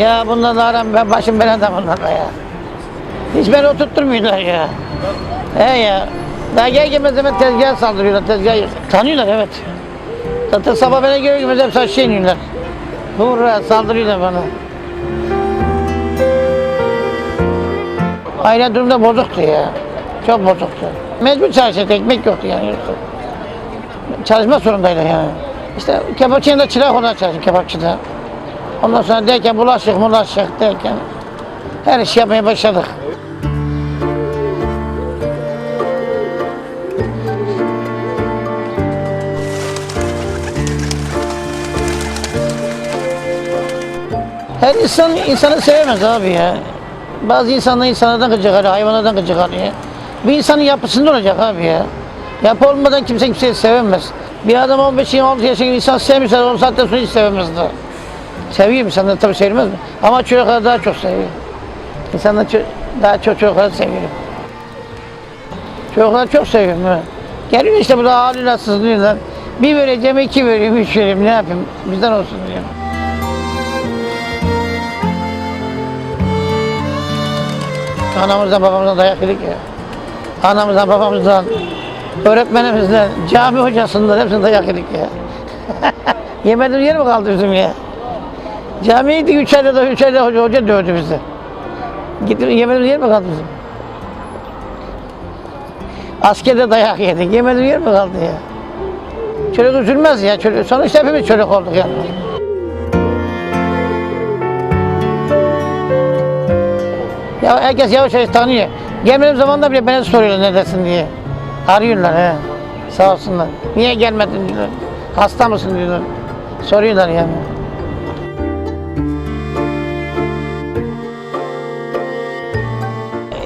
Ya bunlarla aram ben başım belada bunlarla ya. Hiç beni oturtturmuyorlar ya. He ya. Daha gel gelmez hemen tezgaha saldırıyorlar. Tezgahı tanıyorlar evet. Zaten sabah bana göre gelmez hep saçlı iniyorlar. Hurra saldırıyorlar bana. Aile durumda bozuktu ya. Çok bozuktu. Mecbur çalışıyordu, ekmek yoktu yani. yoktu. Çalışma zorundaydı yani. İşte kebapçının da çırak olarak çalıştım kebapçıda. Ondan sonra derken bulaşık bulaşık derken her işi yapmaya başladık. Her insan insanı sevemez abi ya. Bazı insanlar insanlardan gıcık alıyor, hayvanlardan gıcık alıyor. Bir insanın yapısında olacak abi ya. Yapı olmadan kimse kimseyi sevemez. Bir adam 15-26 yaşındaki insan sevmişse 10 saatten sonra hiç sevemez daha. Seviyor insanlar tabii sevilmez mi? Ama çocuklar daha çok seviyor. İnsanlar ço- daha çok çocukları seviyor. Çocuklar çok seviyorum. Evet. Geliyor işte burada ağlıyorlar, sızlıyorlar. Bir vereceğim, iki vereyim, üç vereyim, ne yapayım? Bizden olsun diyorum. Anamızdan babamızdan dayak yedik ya. Anamızdan babamızdan, öğretmenimizden, cami hocasından hepsinden dayak yedik ya. Yemediğimiz yer mi kaldı bizim ya? Camiye gittik üç ayda da üç ayda hoca, hoca dövdü bizi. Gittik yemediğimiz yer mi kaldı bizim? Askerde dayak yedik. Yemediğimiz yer mi kaldı ya? Çocuk üzülmez ya. Çocuk, sonuçta hepimiz çocuk olduk yani. Ya herkes yavaş yavaş tanıyor. Gelmediğim zaman da bile beni soruyorlar neredesin diye. Arıyorlar he. Sağ olsunlar. Niye gelmedin diyorlar. Hasta mısın diyorlar. Soruyorlar yani.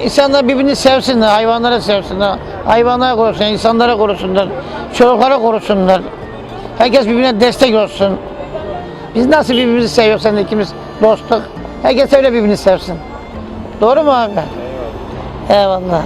İnsanlar birbirini sevsinler, hayvanları sevsinler. Hayvanlara korusunlar, insanlara korusunlar. Çocuklara korusunlar. Herkes birbirine destek olsun. Biz nasıl birbirimizi seviyoruz sen ikimiz dostluk. Herkes öyle birbirini sevsin. Doğru mu abi? Eyvallah.